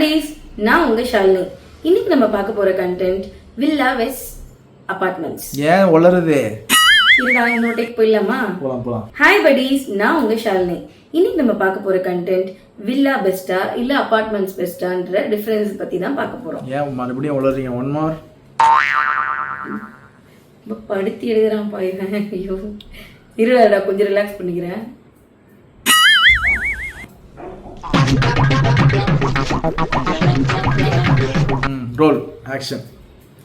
buddies நான் உங்க ஷாலினி. இன்னைக்கு நம்ம பார்க்க போற கண்டென்ட் வில்லா வெஸ் அபார்ட்மெண்ட்ஸ் ஏன் வளருதே இருடா இன்னொரு போயிடலாமா? போலாம் போலாம். ஹாய் buddies நான் உங்க ஷாலினி. இன்னைக்கு நம்ம பார்க்க போற கண்டென்ட் வில்லா பெஸ்டா இல்ல அபார்ட்மெண்ட்ஸ் பெஸ்டான்ற டிஃபரன்ஸ் பத்தி தான் பார்க்க போறோம். ஏன் மறுபடியும் வளர்றீங்க ஒன் மார் படுத்தி எழுதுறான் பாயிருக்கேன் ஐயோ. இருடா கொஞ்சம் ரிலாக்ஸ் பண்ணிக்கிறேன். Roll action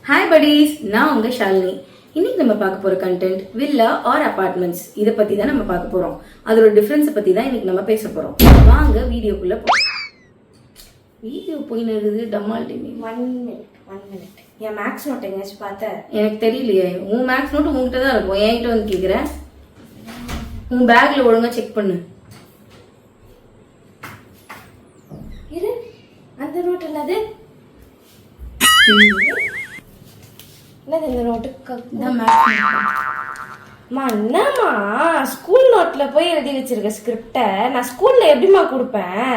hi buddies. நான் உங்க ஷாலினி. இன்னைக்கு நம்ம பார்க்க போற கண்டென்ட் வில்லா ஆர் அபார்ட்மெண்ட்ஸ் இத பத்தி தான் நம்ம பார்க்க போறோம். அதோட டிஃபரன்ஸ் பத்தி தான் இன்னைக்கு நம்ம பேச போறோம். வாங்க வீடியோக்குள்ள வீடியோ போய் நடக்குது டம்மால் டிமி ஒன் மினிட் ஒன் மினிட் என் மேக்ஸ் நோட் எங்கேயாச்சும் பார்த்த? எனக்கு தெரியலையே. உன் மேக்ஸ் நோட்டு உங்ககிட்ட தான் இருக்கும். என்கிட்ட வந்து கேக்குறேன் உன் பேக்ல ஒழுங்கா செக் பண்ணு இரு அந்த நோட் என்னது? என்னது இந்த அம்மா என்னம்மா? ஸ்கூல் நோட்ல போய் எழுதி வச்சிருக்க ஸ்கிரிப்டை நான் ஸ்கூல்ல எப்படிம்மா கொடுப்பேன்?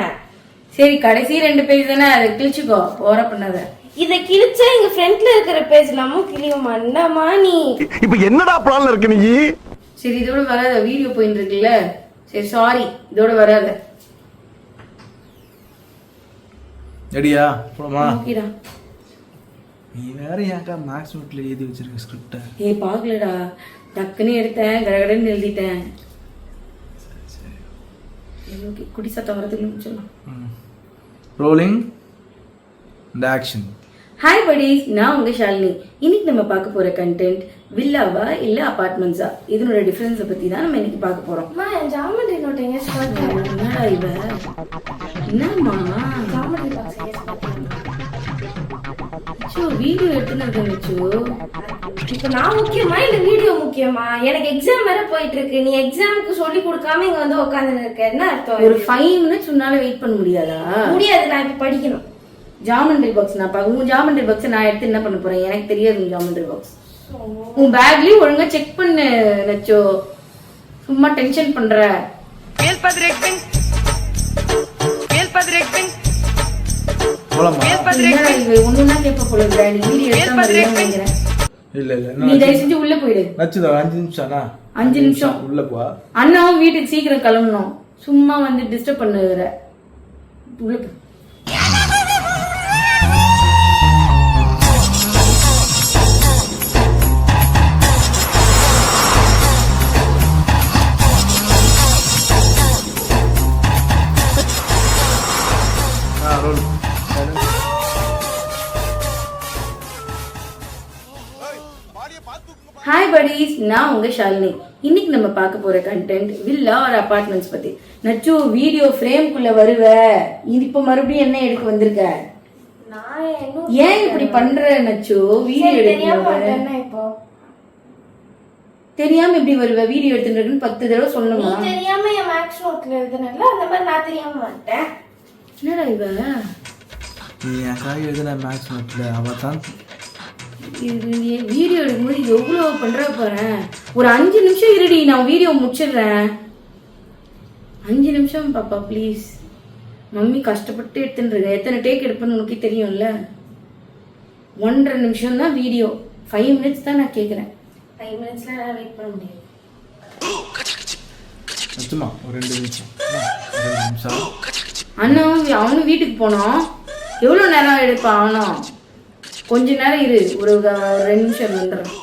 சரி கடைசி ரெண்டு பேஜ் தானே? அதை கிழிச்சுக்கோ. ஓர பண்ணாத இதை கிழிச்சா எங்க ஃப்ரண்ட்ல இருக்கிற பேஜ் எல்லாமும் கிழியுமா என்னம்மா நீ? இப்ப என்னடா பிளான்ல இருக்கு நீ? சரி இதோட வராத. வீடியோ போயிட்டு இருக்குல்ல? சரி சாரி இதோட வராத. ரெடியா போலாமா ஓகேடா நீ வேற ஏன்க்கா மேக்ஸ் நோட்ல எழுதி வச்சிருக்க ஸ்கிரிப்ட ஏய் பார்க்கலடா. டக்குன்னு எடுத்தேன் கடகடன்னு எழுதிட்டேன். குடி சத்தம் வரதுக்கு முடிச்சிடலாம் ரோலிங் இந்த ஆக்ஷன் ஹாய் buddies. நான் உங்க ஷாலினி. இன்னைக்கு நம்ம பார்க்க போற கண்டென்ட் வில்லாவா இல்ல அபார்ட்மெண்ட்ஸா இதனோட டிஃபரன்ஸை பத்தி தான் நம்ம இன்னைக்கு பார்க்க போறோம். அம்மா என் ஜாமெண்ட்ரி என்னம்மா? அச்சோ வீடியோ எடுத்துன்னு இருக்கேன் அச்சோ இப்ப நான் முக்கியமா? இல்ல வீடியோ முக்கியமா எனக்கு எக்ஸாம் வேற போயிட்டு இருக்கு நீ எக்ஸாமுக்கு சொல்லி கொடுக்காம இங்க வந்து உட்காந்து இருக்க என்ன அர்த்தம் ஒரு ஃபைவ் மினிட்ஸ் உன்னால வெயிட் பண்ண முடியாதா? முடியாது நான் இப்ப படிக்கணும். ஜாமெண்ட்ரி பாக்ஸ் நான் பார்க்க உன் ஜாமெண்ட்ரி பாக்ஸ் நான் எடுத்து என்ன பண்ண போறேன்? எனக்கு தெரியாது உன் ஜாமெண்ட்ரி பாக்ஸ் உன் பேக்லயும் ஒழுங்கா செக் பண்ணு நச்சோ சும்மா டென்ஷன் பண்ற. போலாமா? என்னடா இது? ஒண்ணுன்னா கேட்ப போல நீ வீடியோ எடுத்தா மாதிரி நினைக்கிறேன்? இல்ல இல்ல நீ என்ன தயவு செஞ்சு உள்ள போயிடு. நச்சுதா அஞ்சு நிமிஷம்னா? அஞ்சு நிமிஷம். உள்ள போ. அண்ணாவும் வீட்டுக்கு சீக்கிரம் கிளம்பணும். சும்மா வந்து டிஸ்டர்ப் பண்ணுகிற உள்ள போ. ஹாய் buddies நான் உங்க ஷாலினி. இன்னைக்கு நம்ம பார்க்க போற கண்டென்ட் வில்லா ஒரு அபார்ட்மெண்ட்ஸ் பத்தி. நச்சு வீடியோ ஃப்ரேம்குள்ள வருவ. இப்ப மறுபடியும் என்ன எடுக்க வந்திருக்க? ஏன் இப்படி பண்ற நச்சு? வீடியோ எடுக்க தெரியாம இப்படி வருவ? வீடியோ எடுத்துட்டு பத்து தடவை சொல்லணுமா? தெரியாம என் மேக்ஸ் நோட்ல எழுதுனல அந்த மாதிரி நான் தெரியாம வந்துட்டேன். என்னடா இவ? நீ எனக்காக எழுதின மேக்ஸ் நோட்ல அவ தான் வீடியோ எடுக்கும்போது இது எவ்வளவு பண்ற பாரு? ஒரு அஞ்சு நிமிஷம் இருடி நான் வீடியோ முடிச்சிடுறேன். அஞ்சு நிமிஷம் பாப்பா ப்ளீஸ் மம்மி கஷ்டப்பட்டு எடுத்துட்டு எத்தனை டேக் எடுப்பேன்னு உனக்கே தெரியும்ல? ஒன்றரை நிமிஷம் தான் வீடியோ ஃபைவ் மினிட்ஸ் தான் நான் கேட்குறேன் ஃபைவ் மினிட்ஸ்ல என்னால வெயிட் பண்ண முடியாது. அண்ணன் அவனும் வீட்டுக்கு போனோம். எவ்வளோ நேரம் எடுப்பான் அவனும் கொஞ்ச நேரம் இரு. ஒரு ரெண்டு நிமிஷம் வந்துடுறேன்.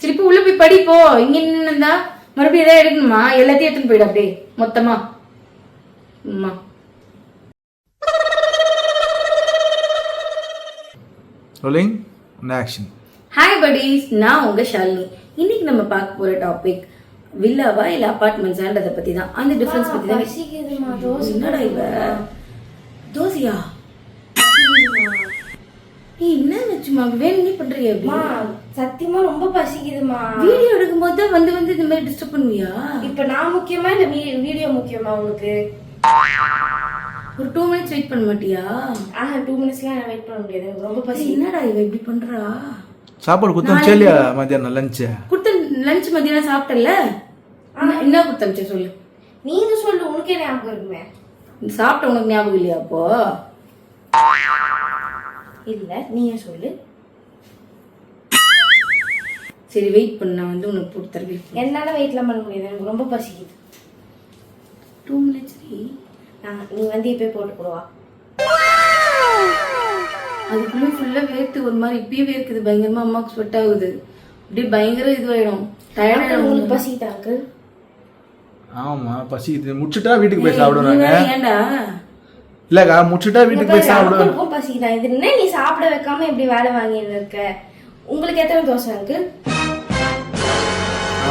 திருப்பி உள்ள போய் படிப்போ இங்க நின்னுந்தா மறுபடியும் எதாவது எடுக்கணுமா? எல்லாத்தையும் எடுத்துன்னு போயிடு அப்படியே மொத்தமா. அம்மா ரோலிங் ஆக்ஷன் ஹாய் buddies. நான் உங்க ஷாலினி. இன்னைக்கு நம்ம பார்க்க போற டாபிக் வில்லாவா இல்ல அபார்ட்மெண்ட்ஸான்றத பத்தி தான் அந்த டிஃபரன்ஸ் பத்தி தான் என்னடா இவ? தோசையா? என்ன நச்சுமா வேணும்னே பண்றியா அப்படி அம்மா சத்தியமா ரொம்ப பசிக்குதுமா. வீடியோ எடுக்கும்போது தான் வந்து வந்து இந்த மாதிரி டிஸ்டர்ப் பண்ணுவியா? இப்ப நான் முக்கியமா இல்ல வீடியோ முக்கியமா உங்களுக்கு? ஒரு டூ மினிட்ஸ் வெயிட் பண்ண மாட்டியா? ஆஹா டூ மினிட்ஸ்லாம் நான் வெயிட் பண்ண முடியாது. ரொம்ப பசி. என்னடா இவ இப்படி பண்றா? சாப்பாடு குத்தம் இல்லையா? மத்தியானம் லஞ்சு குடுத்த லஞ்ச் மதியானம் சாப்பிட்டல என்ன குத்தமிச்ச சொல்லு. நீங்க சொல்லு உனக்கே ஞாபகம் இருக்குமே. சாப்பிட்ட உனக்கு ஞாபகம் இல்லையா அப்போ? இல்ல நீயே சொல்லு. சரி வெயிட் பண்ண நான் வந்து உனக்கு போட்டு தரேன் வெயிட் என்னால வெயிட்லாம் பண்ண முடியாது எனக்கு ரொம்ப பசிக்குது. டூ மினிட்ஸ் நான் நீ வந்து இப்பயே போட்டு கொடுவா. அதுக்குள்ளே ஃபுல்லாக வேர்த்து ஒரு மாதிரி இப்பயே வேர்க்குது பயங்கரமா அம்மாவுக்கு ஸ்வெட் ஆகுது. அப்படியே பயங்கர இதுவாயிடும். டயர்டாக உங்களுக்கு பசிக்குதா அங்கிள் ஆமா பசி இது முடிச்சுட்டா வீட்டுக்கு போய் சாப்பிடுவாங்க ஏன்டா? இல்லக்கா முடிச்சுட்டா வீட்டுக்கு போய் அங்கிளுக்கும் பசிக்குதா? இது என்ன நீ சாப்பிட வைக்காம இப்படி வேலை வாங்கிட்டு இருக்க? உங்களுக்கு எத்தனை தோசை அங்கிள்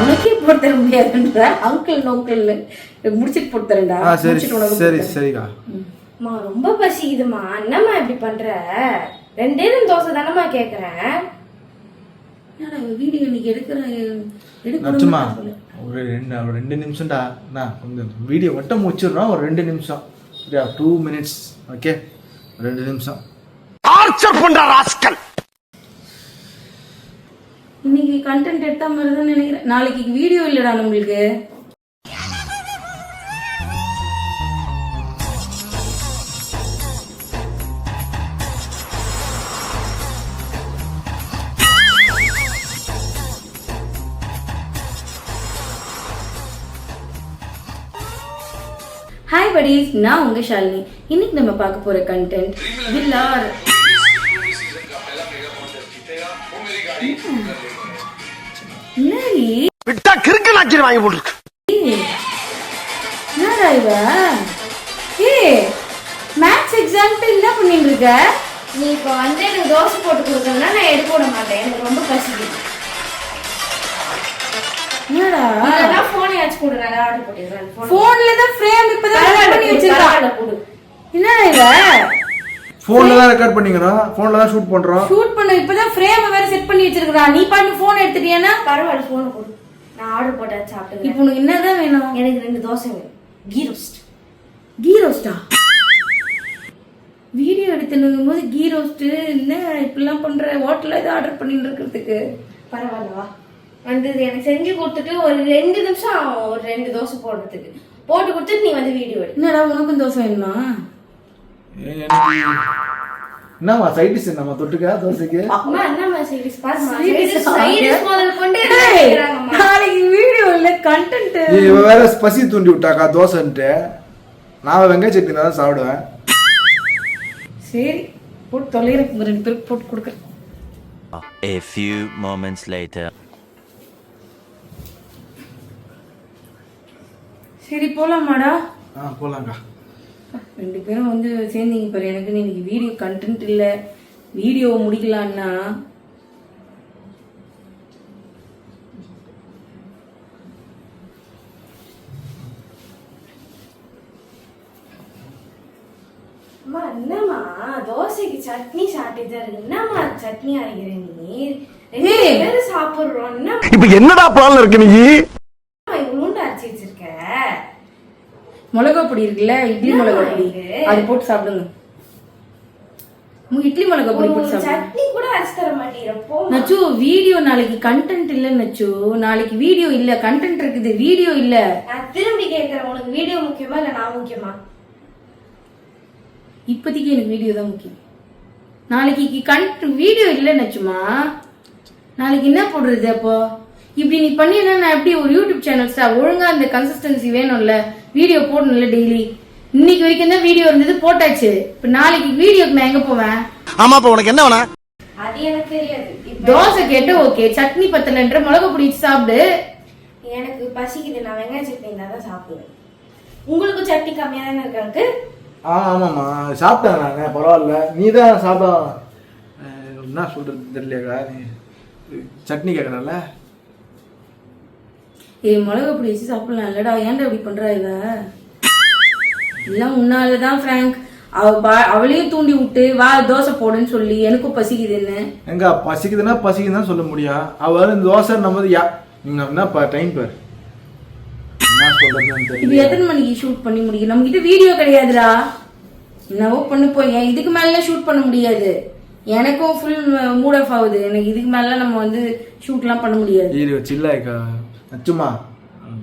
உனக்கே போட்டு தர முடியாதுன்ற? அங்கிள் நோக்கிள் முடிச்சிட்டு போட்டு தரேன்டா. சரி சரி. சரிக்கா. அம்மா ரொம்ப பசிக்குதுமா. என்னம்மா இப்படி பண்ற? ரெண்டே ரெண்டு தோசை தானம்மா கேக்குறேன். என்னடா வீடியோ இன்னைக்கு எடுக்கிறேன் ஒரு ரெண்டு ரெண்டு நிமிஷம்டா. நான் கொஞ்சம் வீடியோ மட்டும் முடிச்சிடுறோம். ஒரு ரெண்டு நிமிஷம். சரியா டூ மினிட்ஸ் ஓகே ரெண்டு நிமிஷம். டார்ச்சர் பண்ற ராஸ்கல் இன்னைக்கு கண்டென்ட் எடுத்தா மாதிரி தான் நினைக்கிறேன். நாளைக்கு வீடியோ இல்லடா நம்மளுக்கு. ஹாய் buddies நான் உங்க ஷாலினி. இன்னைக்கு நம்ம பார்க்க போற கண்டென்ட் வில்லார் என்னடி? விட்டா கிறுக்கு நாச்சிரி வாங்கி போட்டுருக்கு என்னடா இவ? ஏய் மேத்ஸ் எக்ஸாம்க்கு என்ன பண்ணிட்டு இருக்க? நீ இப்போ வந்து எனக்கு தோசை போட்டு கொடுக்கணும்னா நான் எடுக்க விட மாட்டேன். எனக்கு ரொம்ப பசிக்குது. என்னடா? ஃபோனை ஆச்சு கொடு நான் ஆர்டர் ஃபோன் போன்ல தான் ஃப்ரேம் இப்பதான் set பண்ணி வச்சிருக்கா. கொடு என்னடா இவ? ஃபோனில் தான் ரெக்கார்ட் தான் ஷூட் பண்ணுறோம் ஷூட் பண்ண இப்பதான் ஃப்ரேம் வேற செட் பண்ணி வச்சிருக்கா. நீ பாட்டு போன் எடுத்துட்டியானா? பரவாயில்ல ஃபோனை கொடு நான் ஆர்டர் போட்டு இப்போ உனக்கு என்னதான் வேணும்? எனக்கு ரெண்டு தோசை வேணும். கீ ரோஸ்ட் கீ ரோஸ்டா வீடியோ எடுத்துனுங்கும் போது கீ ரோஸ்ட் என்ன இப்படிலாம் பண்ற ஹோட்டல்ல ஏதோ ஆர்டர் பண்ணிட்டு இருக்கிறதுக்கு. பரவாயில்ல வா. வந்து இது எனக்கு செஞ்சு கொடுத்துட்டு ஒரு ரெண்டு நிமிஷம் ஆகும் ஒரு ரெண்டு தோசை போடுறதுக்கு. போட்டு கொடுத்துட்டு நீ வந்து வீடியோ எடு. என்னடா உனக்கும் தோசை வேணுமா? என்னம்மா சைட் டிஷ் நம்ம தொட்டுக்கா தோசைக்கு? அம்மா என்னம்மா சைடிஸ் பாருமா Side dish சைடிஸ் ஆ? சைடிஸ் முதல் கொண்டு. நாளைக்கு வீடியோ இல்ல கண்டென்ட் இவ வேற பசி தூண்டி விட்டாக்கா தோசைன்ட்டு. நான் வெங்காய சட்னி தான் சாப்பிடுவேன். சரி போட்டு தொலைகிறேன் ரெண்டு பேருக்கு போட்டு கொடுக்குறேன். A few moments later. சரி போலாமாடா? ஆ போலாங்க்கா ரெண்டு பேரும் வந்து சேர்ந்தீங்க பாரு எனக்கு இன்னைக்கு வீடியோ கண்டென்ட் இல்ல. வீடியோ முடிக்கலான்னா? அம்மா என்னம்மா? தோசைக்கு சட்னி சாப்பிட்டு இருக்கு. என்னம்மா சட்னி அரைக்கிற நீ? ரெண்டு ஏய். பேரும் சாப்பிடுறோம். என்ன இப்ப என்னடா பிளான்ல இருக்கு நீ இவ்வளோண்டு அரைச்சி வச்சிருக்க மிளகா பொடி இருக்குல்ல இட்லி மிளகா பொடி? அது போட்டு சாப்பிடுங்க. இட்லி மிளகா பொடி போட்டு சட்னி கூட அரைச்சு தர மாட்டேங்கிற போ நச்சு வீடியோ நாளைக்கு கண்டென்ட் இல்ல நச்சு. நாளைக்கு வீடியோ இல்ல கண்டென்ட் இருக்குது வீடியோ இல்ல. நான் திரும்பி கேக்குறேன் உனக்கு வீடியோ முக்கியமா இல்ல நான் முக்கியமா? இப்போதைக்கு எனக்கு வீடியோ தான் முக்கியம். நாளைக்கு கண்ட் வீடியோ இல்ல நச்சுமா. நாளைக்கு என்ன போடுறது அப்போ? இப்படி நீ பண்ணினா நான் எப்படி ஒரு யூடியூப் சேனல் ஒழுங்கா அந்த கன்சிஸ்டன்சி வேணும்ல? வீடியோ போடணும்ல டெய்லி இன்னைக்கு வரைக்கும் தான் வீடியோ இருந்தது போட்டாச்சு. இப்ப நாளைக்கு வீடியோக்கு நான் எங்க போவேன்? ஆமா இப்ப உனக்கு என்ன வேணா? அது எனக்கு தெரியாது. தோசை கேட்டு ஓகே சட்னி பத்தலன்ற மிளகா பொடி வச்சு சாப்பிடு. எனக்கு பசிக்குது. நான் வெங்காய சட்னி இருந்தா தான் சாப்பிடுவேன். உங்களுக்கு சட்னி கம்மியா தானே இருக்காங்க ஆ ஆமாம்மா. சாப்பிட்டேன் நான். பரவாயில்ல. நீ தான் சாப்பிட என்ன சொல்றது தெரியலையாக்கா நீ சட்னி கேட்குறல ஏய் மிளகா பொடி வச்சு சாப்பிடலாம். இல்லடா ஏன்டா இப்படி பண்றா இவ? எல்லாம் உன்னாலதான் ஃப்ராங்க் அவ அவளையும் தூண்டி விட்டு வா தோசை போடுன்னு சொல்லி எனக்கும் பசிக்குதுன்னு. எங்க பசிக்குதுன்னா பசிக்குதுன்னு தான் சொல்ல முடியும் அவ இந்த தோசை நம்ம யா நீங்க என்ன டைம் பாரு. தெரியல. எத்தனை மணிக்கு ஷூட் பண்ணி முடியும்? நம்ம கிட்ட வீடியோ கிடையாதுடா. என்னவோ பண்ணு போய் இதுக்கு மேல ஷூட் பண்ண முடியாது. எனக்கும் ஃபுல் மூட் ஆஃப் ஆகுது. எனக்கு இதுக்கு மேல நம்ம வந்து ஷூட்லாம் பண்ண முடியாது. இது சில்லாக்கா நச்சுமா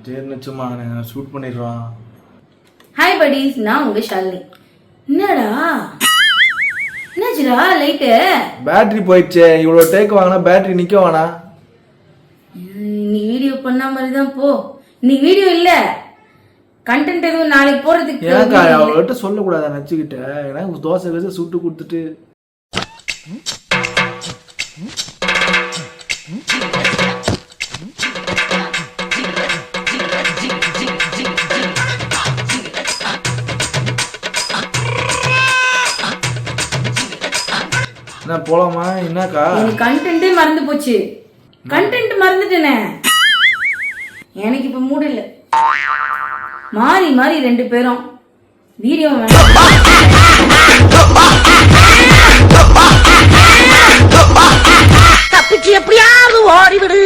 சரி நச்சுமா ஷூட் பண்ணிடுறோம் ஹாய் buddies. நான் உங்க ஷாலினி. என்னடா? என்னாச்சுடா லைட்டு பேட்டரி போயிடுச்சே. இவ்வளோ டேக் வாங்கினா பேட்டரி நிற்க வேணா இன்னைக்கு வீடியோ பண்ண மாதிரி தான் போ. இன்னைக்கு வீடியோ இல்ல. கண்டென்ட் எதுவும் நாளைக்கு போறதுக்கு ஏன்க்கா அவள்கிட்ட சொல்லக்கூடாதா நச்சுக்கிட்ட எனக்கு தோசை கீசை சுட்டு கொடுத்துட்டு என்ன போலாமா? என்னக்கா? எனக்கு கண்டென்ட்டே மறந்து போச்சு. கண்டென்ட் மறந்துட்டேனே. எனக்கு இப்ப மூடு இல்ல. மாறி மாறி ரெண்டு பேரும். வீடியோ வேணும். தப்பிச்சு எப்படியாவது ஓடிவிடு.